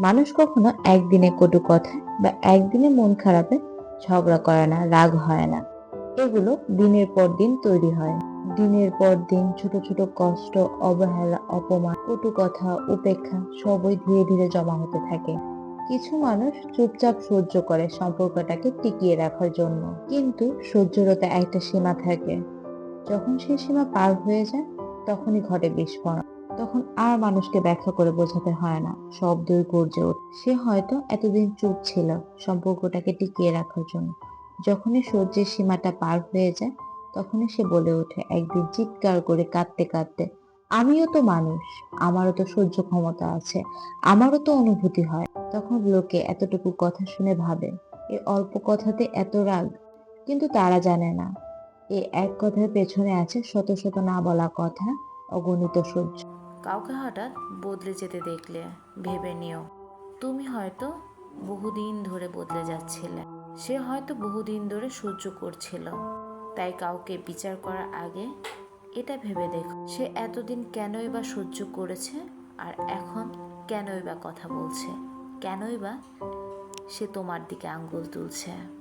মানুষ কখনো একদিনে কটু কথা বা একদিনে মন খারাপে ঝগড়া করে না, রাগ হয় না। এগুলো দিনের পর দিন তৈরি হয়। দিনের পর দিন ছোট ছোট কষ্ট, অবহেলা, অপমান, কটু কথা, উপেক্ষা সবই ধীরে ধীরে জমা হতে থাকে। কিছু মানুষ চুপচাপ সহ্য করে সম্পর্কটাকে টিকিয়ে রাখার জন্য। কিন্তু সহ্যেরও তো একটা সীমা থাকে। যখন সেই সীমা পার হয়ে যায়, তখনই ঘটে বিস্ফোরণ। তখন আর মানুষকে ব্যাখ্যা করে বোঝাতে হয় না। শব্দই গর্জে ওঠে। সে হয়তো এতদিন চুপ ছিল সম্পর্কটাকে টিকিয়ে রাখার জন্য। যখনই সহ্যের সীমাটা পার হয়ে যায়, তখনই সে বলে ওঠে, একদিন চিৎকার করে কাঁদতে কাঁদতে, আমিও তো মানুষ, আমারও তো সহ্য ক্ষমতা আছে, আমারও তো অনুভূতি হয়। তখন লোকে এতটুকু কথা শুনে ভাবে এই অল্প কথাতে এত রাগ, কিন্তু তারা জানে না। এই এক কথার পেছনে আছে শত শত না বলা কথা, অগণিত সহ্য। কাউকে হঠাৎ বদলে যেতে দেখলে, ভেবে নিও। তুমি হয়তো বহুদিন ধরে বদলে যাচ্ছিলে। সে হয়তো বহুদিন ধরে সহ্য করছিল। তাই কাউকে বিচার করার আগে এটা ভেবে দেখো। সে এতদিন কেনই বা সহ্য করেছে আর এখন কেনই বা কথা বলছে? কেনই বা সে তোমার দিকে আঙ্গুল তুলছে?